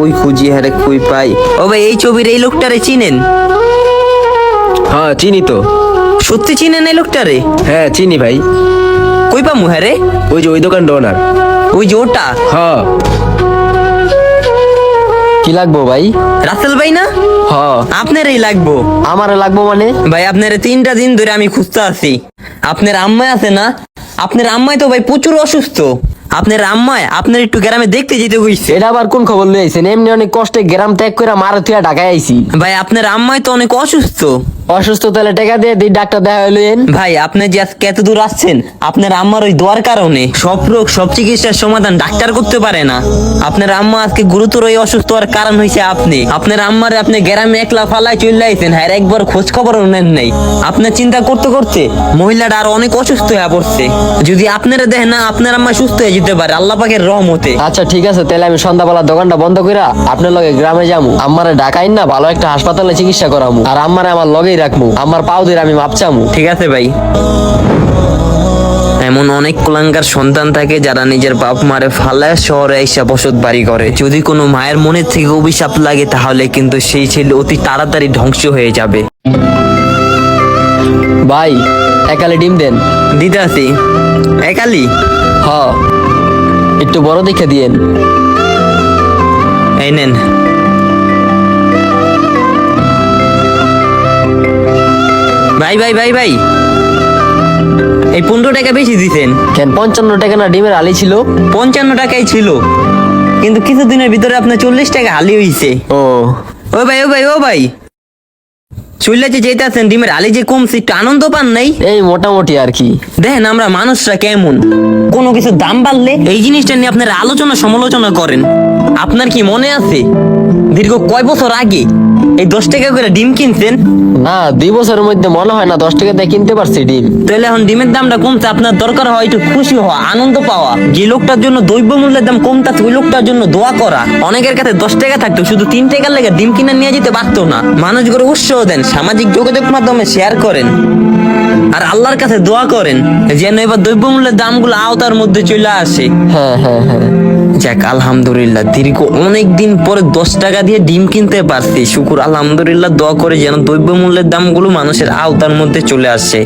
ওই খুঁজি হারে কই পাই? ও ভাই এই ছবির এই লোকটারে চিনেন? হ্যাঁ চিনি তো। সত্যি চিনেন এই লোকটারে? হ্যাঁ চিনি ভাই। কই পামু হ্যাঁ রে? ওই যে ওই দোকান ওনার। ওই যে ওটা? হ্যাঁ। কি লাগবো ভাই? রাসেল ভাই না? হ্যাঁ। আপনারই লাগবো। আমারে লাগবো মানে? ভাই আপনার তিনটা দিন ধরে আমি খুঁজতে আছি আপনার আম্মাই আছে না? আপনার আম্মাই তো ভাই প্রচুর অসুস্থ। আপনার আম্মায় আপনার একটু গ্রামে দেখতে যেতে হইছে। এটা আবার কোন খবর লই আইছেন? এমনি অনেক কষ্টে গ্রাম ত্যাগ করে মারা থুয়া ঢাকায় আইছি। ভাই আপনার আম্মাই তো অনেক অসুস্থ। অসুস্থ তাহলে টাকা দিয়ে দিই ডাক্তার দেখা হইলেন ভাই আপনি যে আজকে এত দূর আসছেন আপনার আম্মার ওই দোয়ার কারণে সব রোগ সব চিকিৎসার সমাধান ডাক্তার করতে পারে না। আপনার আম্মা আজকে গুরুতর ওই অসুস্থ হওয়ার কারণ হয়েছে আপনি। আপনার আম্মারে আপনি গ্রামে একলা ফালাই চলে আইছেন হ্যাঁ একবার খোঁজ খবর নেন নাই। আপনার চিন্তা করতে করতে মহিলাটা আর অনেক অসুস্থ হয়ে পড়ছে। যদি আপনারা দেখেন না আপনার আম্মা সুস্থ হয়ে যেতে পারে। আল্লাহ পাকের রহমতে। আচ্ছা ঠিক আছে তাহলে আমি সন্ধ্যাবেলা দোকানটা বন্ধ কইরা আপনার লগে গ্রামে যামু। আমারে ঢাকাই না ভালো একটা হাসপাতালে চিকিৎসা করামু। আর আমারে আমার লগেই রাখমু। আমার পাও দিয়ে আমি মাপচামু ঠিক আছে ভাই। এমন অনেক কুলাঙ্গার সন্তান থাকে যারা নিজের বাপ মারে ফালায় শহরে এসে বসত বাড়ি করে। যদি কোনো মায়ের মনের থেকে অভিশাপ লাগে তাহলে কিন্তু সেই ছেলে অতি তাড়াতাড়ি ধ্বংস হয়ে যাবে। ভাই একালে ডিম দেন। দিতে আসি। একালি? হ। একটু বড় দেখে দিয়েন। এই নেন। ভাই ভাই ভাই ভাই। এই পনেরো টাকা বেশি দিতেন কেন পঞ্চান্ন টাকা না ডিমের আলি ছিল? পঞ্চান্ন টাকাই ছিল। কিন্তু কিছুদিনের ভিতরে আপনার চল্লিশ টাকা হালি হইছে। ও। ও ভাই ও ভাই ও ভাই। চুল্লা যে যেতেছেন ডিমের আলি যে কমছে একটু আনন্দ পান নাই? এই মোটামুটি আর কি। দেখেন আমরা মানুষরা কেমন। কোনো কিছু দাম বাড়লে এই জিনিসটা নিয়ে আপনারা আলোচনা সমালোচনা করেন। আপনার কি মনে আছে? দীর্ঘ কয় বছর আগে এই দশ টাকা করে ডিম কিনছেন না দুই বছরের মধ্যে মনে হয় না দশ টাকা দিয়ে কিনতে পারছি ডিম। তাহলে এখন ডিমের দামটা কমছে আপনার দরকার হয় একটু খুশি হওয়া আনন্দ পাওয়া। যে লোকটার জন্য দ্রব্য মূল্যের দাম কমতাছে ওই লোকটার জন্য দোয়া করা। অনেকের কাছে দশ টাকা থাকতো শুধু তিন টাকার লেগে ডিম কিনে নিয়ে যেতে পারতো না। মানুষ করে উৎসাহ দেন সামাজিক যোগাযোগ মাধ্যমে শেয়ার করেন। আর আল্লাহর কাছে দোয়া করেন যেন এবার দ্রব্য মূল্যের দামগুলো আওতার মধ্যে চলে আসে। হ্যাঁ হ্যাঁ হ্যাঁ। যাক, আলহামদুলিল্লাহ, দীর্ঘ অনেক দিন পরে দশ টাকা দিয়ে ডিম কিনতে পারছি। শুকুর, আলহামদুলিল্লাহ, দোয়া করে যেন দ্রব্য মূল্যের দামগুলো মানুষের আওতার মধ্যে চলে আসে